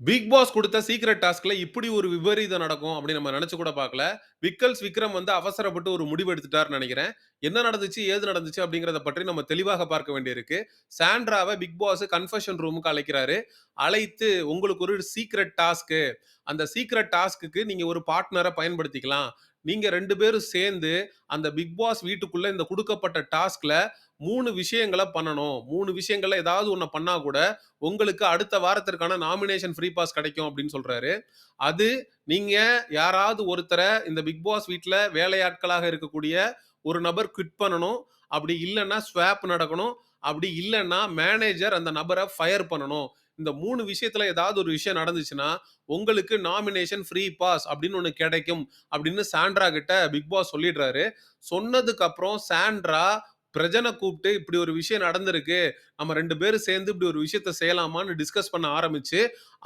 Big pass கொடுத்த secret டாஸ்க்ல இப்படி ஒரு விபரீதம் நடக்கும் அப்படின்னு நம்ம நினைச்சு கூட பார்க்கல. விக்கல்ஸ் விக்ரம் வந்து அவசரப்பட்டு ஒரு முடிவு எடுத்துட்டார்ன்னு நினைக்கிறேன் என்ன நடந்துச்சு? ஏது நடந்துச்சு? அப்படிங்கிறத பற்றி நம்ம தெளிவாக பார்க்க வேண்டியிருக்கு. சாண்ட்ராவை பிக் பாஸ் கன்ஃபெஷன் ரூமுக்கு அழைக்கிறாரு. அழைத்து உங்களுக்கு ஒரு சீக்ரெட் டாஸ்க்கு. அந்த சீக்ரெட் டாஸ்க்குக்கு நீங்க ஒரு பார்ட்னரை பயன்படுத்திக்கலாம். நீங்க ரெண்டு பேரும் சேர்ந்து அந்த பிக் பாஸ் வீட்டுக்குள்ள இந்த கொடுக்கப்பட்ட டாஸ்க்ல மூணு விஷயங்கள பண்ணணும். மூணு விஷயங்கள்ல ஏதாவது ஒன்று பண்ணா கூட, உங்களுக்கு அடுத்த வாரத்திற்கான நாமினேஷன் ஃப்ரீ பாஸ் கிடைக்கும் அப்படின்னு சொல்றாரு. அது நீங்க யாராவது ஒருத்தரை இந்த பிக் பாஸ் வீட்டில் வேலையாட்களாக இருக்கக்கூடிய ஒரு நபர் குவிட் பண்ணணும். அப்படி இல்லைன்னா ஸ்வாப் நடக்கணும். அப்படி இல்லைன்னா மேனேஜர் அந்த நபரை ஃபயர் பண்ணணும். இந்த மூணு விஷயத்துல ஏதாவது ஒரு விஷயம் நடந்துச்சுன்னா, உங்களுக்கு நாமினேஷன் ஃப்ரீ பாஸ் அப்படின்னு ஒன்று கிடைக்கும். அப்படின்னு சாண்ட்ரா கிட்ட பிக் பாஸ் சொல்லிடுறாரு. சொன்னதுக்கு அப்புறம் சாண்ட்ரா பிரஜனை கூப்பிட்டு இப்படி ஒரு விஷயம் நடந்திருக்கு. நம்ம ரெண்டு பேரும் சேர்ந்து இப்படி ஒரு விஷயத்த செய்யலாமான்னு டிஸ்கஸ் பண்ண ஆரம்பிச்சு,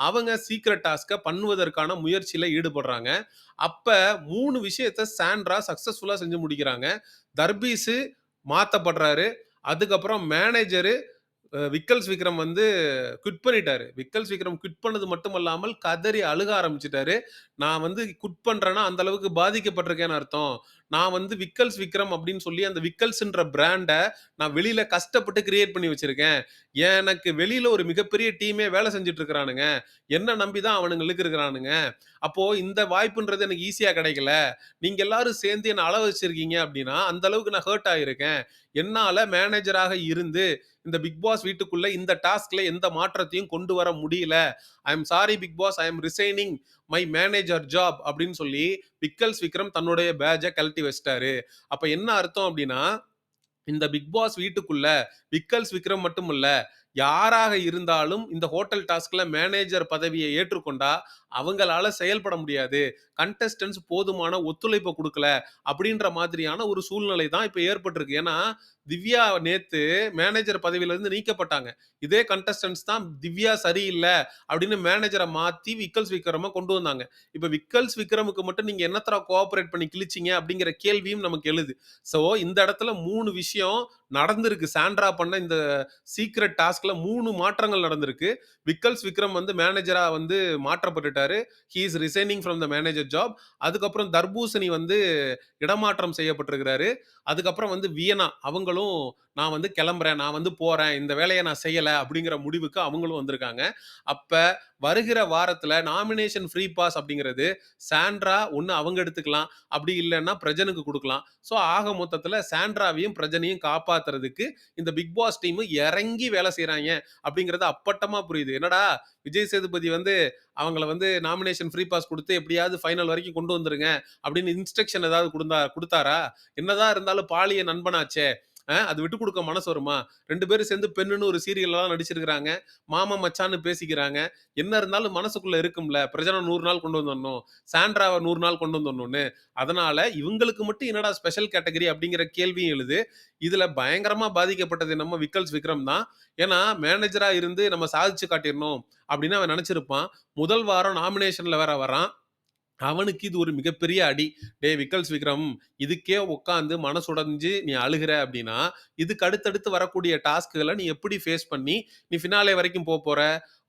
அவங்க சீக்ரெட் டாஸ்கை பண்ணுவதற்கான முயற்சியில ஈடுபடுறாங்க. அப்ப மூணு விஷயத்த சாண்ட்ரா சக்சஸ்ஃபுல்லா செஞ்சு முடிக்கிறாங்க. தர்பீஸு மாத்தப்படுறாரு. அதுக்கப்புறம் மேனேஜரு விக்கல்ஸ் விக்ரம் வந்து குவிட் பண்ணிட்டாரு. விக்கல்ஸ் விக்ரம் குவிட் பண்ணது மட்டும் இல்லாமல் கதறி அழுக ஆரம்பிச்சிட்டாரு நான் வந்து குட் பண்றேன்னா, அந்த அளவுக்கு பாதிக்கப்பட்டிருக்கேன்னு அர்த்தம். நான் வந்து விக்கல்ஸ் விக்ரம் அப்படின்னு சொல்லி அந்த விக்கல்ஸ்ன்ற பிராண்டை நான் வெளியில கஷ்டப்பட்டு கிரியேட் பண்ணி வச்சிருக்கேன். எனக்கு வெளியில ஒரு மிகப்பெரிய டீமே வேலை செஞ்சுட்டு இருக்கிறானுங்க. என்ன நம்பி தான் அவனுங்களுக்கு இருக்கிறானுங்க அப்போ இந்த வாய்ப்புன்றது எனக்கு ஈஸியா கிடைக்கல. நீங்க எல்லாரும் சேர்ந்து என்ன அழ வச்சிருக்கீங்க அப்படின்னா, அந்த அளவுக்கு நான் ஹர்ட் ஆயிருக்கேன். என்னால மேனேஜராக இருந்து இந்த பிக் பாஸ் வீட்டுக்குள்ள இந்த டாஸ்க்ல எந்த மாற்றத்தையும் கொண்டு வர முடியல. I am sorry big boss. I am resigning my manager job அப்படின்னு சொல்லி பிக்கல்ஸ் விக்ரம் தன்னுடைய பேஜை கழட்டி வச்சிட்டாரு. அப்போ என்ன அர்த்தம் அப்படின்னா, இந்த பிக் பாஸ் வீட்டுக்குள்ள விக்கல்ஸ் விக்ரம் மட்டும் இல்ல, யாராக இருந்தாலும் இந்த ஹோட்டல் டாஸ்க்ல மேனேஜர் பதவியை ஏற்றுக்கொண்டா, அவங்களால செயல்பட முடியாது. கண்டஸ்டன்ஸ் போதுமான ஒத்துழைப்பை கொடுக்கல அப்படின்ற மாதிரியான ஒரு சூழ்நிலை தான் இப்போ ஏற்பட்டிருக்கு. ஏன்னா, திவ்யா நேத்து மேனேஜர் பதவியிலிருந்து நீக்கப்பட்டாங்க. இதே கண்டஸ்டன்ஸ் தான் திவ்யா சரியில்லை அப்படின்னு மேனேஜரை மாத்தி விக்கல்ஸ் விக்ரமா கொண்டு வந்தாங்க. இப்போ விக்கல்ஸ் விக்ரமுக்கு மட்டும் நீங்க என்னத்தடா கோஆபரேட் பண்ணி கிழிச்சீங்க அப்படிங்கிற கேள்வியும் நமக்கு எழுது. ஸோ இந்த இடத்துல மூணு விஷயம் நடந்திருக்கு. சாண்ட்ரா பண்ண இந்த சீக்ரெட் டாஸ்க்ல மூணு மாற்றங்கள் நடந்திருக்கு. விக்கல்ஸ் விக்ரம் வந்து மேனேஜரா வந்து மாற்றப்பட்டுட்டாரு. He is resigning from the manager job. அதுக்கப்புறம் தர்பூசணி வந்து இடமாற்றம் செய்யப்பட்டிருக்கிறாரு. அதுக்கப்புறம் வந்து வியனா அவங்களும் நான் வந்து கிளம்புறேன். நான் வந்து போறேன். இந்த வேலையை நான் செய்யலை அப்படிங்கிற முடிவுக்கு அவங்களும் வந்திருக்காங்க. அப்ப வருகிற வாரத்துல நாமினேஷன் ஃப்ரீ பாஸ் அப்படிங்கிறது சாண்ட்ரா ஒன்று அவங்க எடுத்துக்கலாம். அப்படி இல்லைன்னா பிரஜனுக்கு கொடுக்கலாம் ஸோ ஆக மொத்தத்தில் சாண்ட்ராவையும், பிரஜனையும் காப்பாத்துறதுக்கு இந்த பிக் பாஸ் டீமு இறங்கி வேலை செய்கிறாங்க அப்படிங்கிறது அப்பட்டமா புரியுது. என்னடா விஜய் சேதுபதி வந்து அவங்கள வந்து நாமினேஷன் ஃப்ரீ பாஸ் கொடுத்து எப்படியாவது ஃபைனல் வரைக்கும் கொண்டு வந்துருங்க அப்படின்னு இன்ஸ்ட்ரக்ஷன் ஏதாவது கொடுத்தா கொடுத்தாரா என்னதான் இருந்தாலும் பாலிய நண்பனாச்சே. அது விட்டு கொடுக்க மனசு வருமா? ரெண்டு பேரும் சேர்ந்து பெண்ணுன்னு ஒரு சீரியல்லாம் நடிச்சிருக்கிறாங்க மாமா மச்சான்னு பேசிக்கிறாங்க. என்ன இருந்தாலும் மனசுக்குள்ள இருக்கும்ல. பிரஜன நூறு நாள் கொண்டு வந்துடணும் சாண்ட்ராவை நூறு நாள் கொண்டு வந்துடணும்னு அதனால இவங்களுக்கு மட்டும் என்னடா ஸ்பெஷல் கேட்டகரி அப்படிங்கிற கேள்வியும் எழுது. இதுல பயங்கரமா பாதிக்கப்பட்டது நம்ம விக்கல்ஸ் விக்ரம் தான். ஏன்னா மேனேஜரா இருந்து நம்ம சாதிச்சு காட்டிடணும் அப்படின்னு அவன் நினைச்சிருப்பான் முதல் வாரம் நாமினேஷன்ல வேற வரான். அவனுக்கு இது ஒரு மிகப்பெரிய அடி. டே விக்கல்ஸ் விக்ரம், இதுக்கே உட்காந்து மனசுடைஞ்சு நீ அழுகுற அப்படின்னா, இதுக்கு அடுத்தடுத்து வரக்கூடிய டாஸ்க்குகளை நீ எப்படி ஃபேஸ் பண்ணி நீ ஃபினாலே வரைக்கும் போக போகிற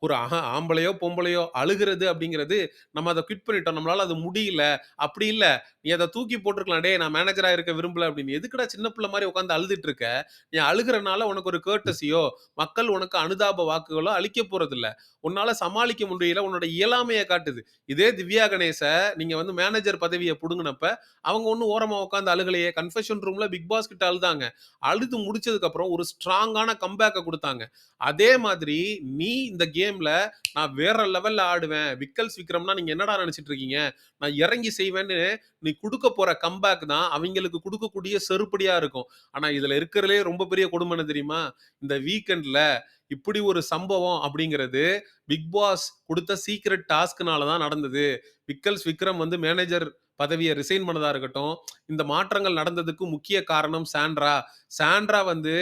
ஒரு ஆஹா ஆம்பளையோ, பொம்பளையோ அழுகுறது அப்படிங்கிறது நம்ம அதை குவிட் பண்ணிட்டோம். நம்மளால அது முடியல. அப்படி இல்லை நீ அதை தூக்கி போட்டுருக்கலாம். டே நான் மேனேஜரா இருக்க விரும்பல அப்படின்னு. எதுக்குடா சின்ன பிள்ளை மாதிரி உட்காந்து அழுதுட்டு இருக்க? நீ அழுகிறனால உனக்கு ஒரு கர்ட்டஸியோ, மக்கள் உனக்கு அனுதாப வாக்குகளோ அளிக்க போறதில்ல. உன்னால சமாளிக்க முடியல. உன்னோட இயலாமையை காட்டுது. இதே திவ்யா கணேச நீங்க வந்து மேனேஜர் பதவியை புடுங்கினப்ப அவங்க ஒண்ணும் ஓரமா உட்காந்து அழுகலையே. கன்ஃபெஷன் ரூம்ல பிக் பாஸ் கிட்ட அழுதாங்க. அழுது முடிச்சதுக்கு அப்புறம் ஒரு ஸ்ட்ராங்கான கம்பேக்கை கொடுத்தாங்க அதே மாதிரி நீ இந்த கேம் கேம்ல நான் வேற லெவல்ல ஆடுவேன். விக்கல்ஸ் விக்ரம்னா நீங்க என்னடா நினைச்சிட்டு இருக்கீங்க? நான் இறங்கி செய்வேன்னு நீ கொடுக்க போற கம்பேக் தான் அவங்களுக்கு கொடுக்கக்கூடிய செருப்படியா இருக்கும். ஆனா இதுல இருக்கிறதுலே ரொம்ப பெரிய கொடுமைன்னு என்ன தெரியுமா? இந்த வீக்கெண்ட்ல இப்படி ஒரு சம்பவம் அப்படிங்கிறது பிக் பாஸ் கொடுத்த சீக்ரெட் டாஸ்க்னால தான் நடந்தது. விக்கல்ஸ் விக்ரம் வந்து மேனேஜர் பதவியை ரிசைன் பண்ணதா இருக்கட்டும், இந்த மாற்றங்கள் நடந்ததுக்கு முக்கிய காரணம் சாண்ட்ரா. சாண்ட்ரா வந்து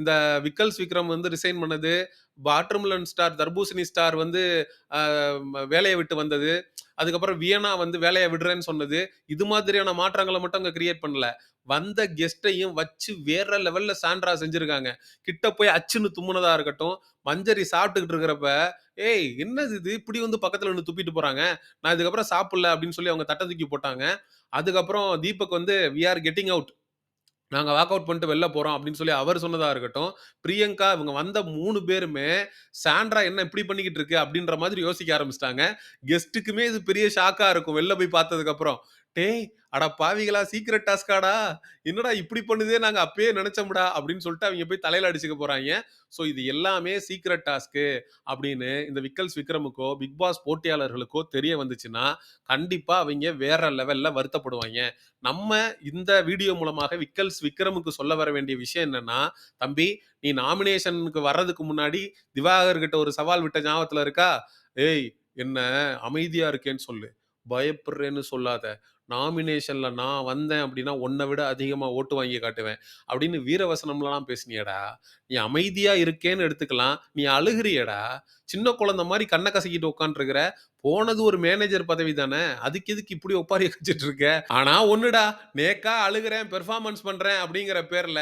இந்த விக்கல்ஸ் விக்ரம் வந்து ரிசைன் பண்ணது, வாட்டர்மெலன் ஸ்டார், தர்பூசணி ஸ்டார் வந்து வேலையை விட்டு வந்தது. அதுக்கப்புறம் வியனா வந்து வேலையை விடுறேன்னு சொன்னது. இது மாதிரியான மாற்றங்களை மட்டும் அங்கே கிரியேட் பண்ணல. வந்த கெஸ்ட்டையும் வச்சு வேற லெவல்ல சாண்ட்ரா செஞ்சிருக்காங்க. கிட்ட போய் அச்சுன்னு தும்முனதா இருக்கட்டும், மஞ்சரி சாப்பிட்டுக்கிட்டு இருக்கிறப்ப, "ஏய் என்னது இது? இப்படி வந்து பக்கத்துல நின்னு துப்பிட்டு போறாங்க. நான் இதுக்கப்புறம் சாப்பிடல" அப்படின்னு சொல்லி அவங்க தட்டை தூக்கி போட்டாங்க. அதுக்கப்புறம் தீபக் வந்து, "வி ஆர் கெட்டிங் அவுட். நாங்கள் வாக் அவுட் பண்ணிட்டு வெளில போகிறோம் அப்படின்னு சொல்லி அவர் சொன்னதாக இருக்கட்டும். பிரியங்கா இவங்க வந்த மூணு பேருமே, சாண்ட்ரா என்ன இப்படி பண்ணிக்கிட்டு இருக்கு? அப்படின்ற மாதிரி யோசிக்க ஆரம்பிச்சிட்டாங்க கெஸ்ட்டுக்குமே இது பெரிய ஷாக்காக இருக்கும். வெளில போய் பார்த்ததுக்கப்புறம் "டேய் அட பாவிகளா! சீக்ரெட் டாஸ்க்காடா? என்னடா இப்படி பண்ணுதே நாங்க அப்பயே நினைச்சோம்டா அப்படின்னு சொல்லிட்டு அவங்க போய் தலையில அடிச்சுக்க போகிறாங்க ஸோ இது எல்லாமே சீக்ரெட் டாஸ்க்கு அப்படின்னு இந்த விக்கல்ஸ் விக்ரமுக்கோ, பிக் பாஸ் போட்டியாளர்களுக்கோ தெரிய வந்துச்சுன்னா, கண்டிப்பா அவங்க வேற லெவல்ல வருத்தப்படுவாங்க நம்ம இந்த வீடியோ மூலமாக விக்கல்ஸ் விக்ரமுக்கு சொல்ல வர வேண்டிய விஷயம் என்னன்னா, "தம்பி நீ நாமினேஷனுக்கு வர்றதுக்கு முன்னாடி திவாகர்கிட்ட ஒரு சவால் விட்ட ஞாபகத்துல இருக்கா? "ஏய் என்ன அமைதியா இருக்கேன்னு சொல்லு. பயப்படுறேன்னு சொல்லாத. நாமினேஷன்ல நான் வந்தேன் அப்படின்னா, உன்னை விட அதிகமா ஓட்டு வாங்கி காட்டுவேன்" அப்படின்னு வீரவசனம்லாம் பேசினியடா நீ அமைதியா இருக்கேன்னு எடுத்துக்கலாம். நீ அழுகிறியடா சின்ன குழந்தை மாதிரி கண்ணை கசக்கிட்டு உட்காந்துருக்கிற போனது ஒரு மேனேஜர் பதவி தானே. அதுக்கு எதுக்கு இப்படி ஒப்பாரி வச்சுட்டு இருக்க? ஆனா ஒண்ணுடா, நேக்கா அழுகுறேன், பெர்ஃபார்மன்ஸ் பண்றேன் அப்படிங்கிற பேர்ல,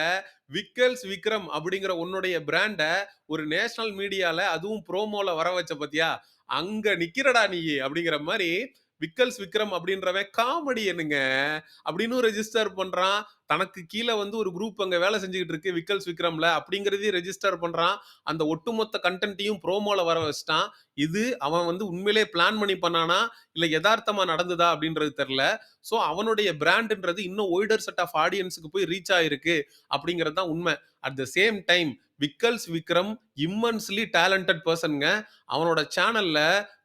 விக்கல்ஸ் விக்ரம் அப்படிங்கிற உன்னுடைய பிராண்டை ஒரு நேஷனல் மீடியால அதுவும் ப்ரோமோல வர வச்ச பாத்தியா? அங்க நிக்கிறடா நீ அப்படிங்கிற மாதிரி விக்கல்ஸ் விக்ரம் அப்படின்றவன் காமெடியனுங்க. அப்படின்னும் ரெஜிஸ்டர் பண்றான். தனக்கு கீழே வந்து ஒரு குரூப் அங்கே வேலை செஞ்சுக்கிட்டு இருக்கு விக்கல்ஸ் விக்ரம்ல அப்படிங்கிறதையும் ரெஜிஸ்டர் பண்றான். அந்த ஒட்டுமொத்த கன்டென்ட்டையும் ப்ரோமோல வர வச்சுட்டான். இது அவன் வந்து உண்மையிலே பிளான் பண்ணி பண்ணானா? இல்லை யதார்த்தமா நடந்ததா? அப்படின்றது தெரில ஸோ அவனுடைய பிராண்டுன்றது இன்னும் ஒய்டர் செட் ஆஃப் ஆடியன்ஸுக்கு போய் ரீச் ஆயிருக்கு அப்படிங்கிறது தான் உண்மை. At the same time Vikkals Vikram immensely talented பர்சனுங்க அவனோட சேனல்ல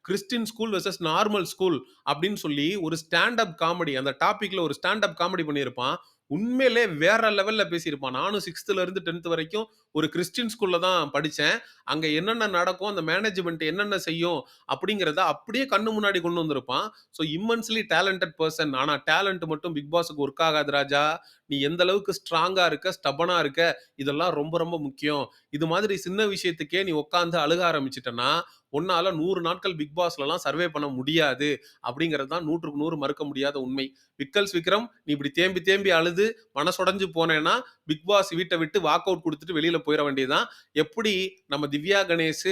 Christian school versus normal school அப்படின்னு சொல்லி ஒரு ஸ்டாண்ட் அப் காமெடி அந்த டாபிக்ல ஒரு ஸ்டாண்டப் காமெடி பண்ணியிருப்பான். உண்மையிலே வேற லெவல்ல பேசியிருப்பான். நானும் 6த்ல இருந்து 10த் வரைக்கும் ஒரு கிறிஸ்டின் ஸ்கூல்ல தான் படித்தேன் அங்க என்னென்ன நடக்கும்? அந்த மேனேஜ்மெண்ட் என்னென்ன செய்யும்? அப்படிங்கிறத அப்படியே கண்ணு முன்னாடி கொண்டு வந்திருப்பான். ஸோ இம்மன்ஸ்லி டேலண்டட் பர்சன் ஆனா டேலண்ட் மட்டும் பிக் பாஸுக்கு ஒர்க் ஆகாது ராஜா. நீ எந்த அளவுக்கு ஸ்ட்ராங்கா இருக்க, ஸ்டபனா இருக்க, இதெல்லாம் ரொம்ப ரொம்ப முக்கியம். இது மாதிரி சின்ன விஷயத்துக்கே நீ உட்காந்து அழுக ஆரம்பிச்சிட்டனா உன்னால நூறு நாட்கள் பிக் பாஸ்லலாம் சர்வே பண்ண முடியாது. அப்படிங்கிறது தான் 100க்கு 100 மறுக்க முடியாத உண்மை. விக்கல்ஸ் விக்ரம் நீ இப்படி தேம்பி தேம்பி அழுது மனசுடைஞ்சு போனேன்னா, பிக் பாஸ் வீட்டை விட்டு வாக் அவுட் கொடுத்துட்டு வெளியில போயிட வேண்டியது தான். எப்படி நம்ம திவ்யா கணேஷ்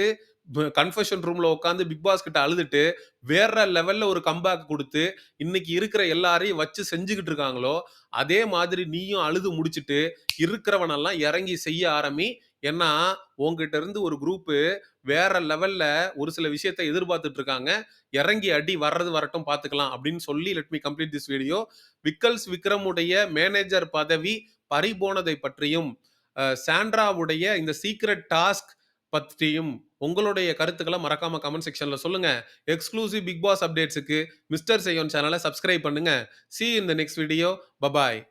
கன்ஃபெஷன் ரூம்ல உட்காந்து பிக் பாஸ் கிட்ட அழுதுட்டு, வேற லெவல்ல ஒரு கம்பேக் கொடுத்து இன்னைக்கு இருக்கிற எல்லாரையும் வச்சு செஞ்சுக்கிட்டு இருக்காங்களோ, அதே மாதிரி நீயும் அழுது முடிச்சுட்டு, இருக்கிறவனெல்லாம் இறங்கி செய்ய ஆரம்பி. ஏன்னா, உங்ககிட்ட இருந்து ஒரு குரூப்பு வேற லெவல்ல ஒரு சில விஷயத்த எதிர்பார்த்துட்டு இருக்காங்க. இறங்கி அடி வர்றது வரட்டும் பார்த்துக்கலாம் அப்படின்னு சொல்லி let me complete this video. Vikkals விக்ரமுடைய manager பதவி பறிபோனதை பற்றியும், சாண்ட்ராவுடைய இந்த சீக்ரெட் டாஸ்க் பற்றியும் உங்களுடைய கருத்துக்களை மறக்காம கமெண்ட் செக்ஷன்ல சொல்லுங்க. எக்ஸ்க்ளூசிவ் பிக் பாஸ் அப்டேட்ஸுக்கு மிஸ்டர் செய்யோன் சேனலை சப்ஸ்கிரைப் பண்ணுங்க. சி இந்த நெக்ஸ்ட் வீடியோ. பபாய்.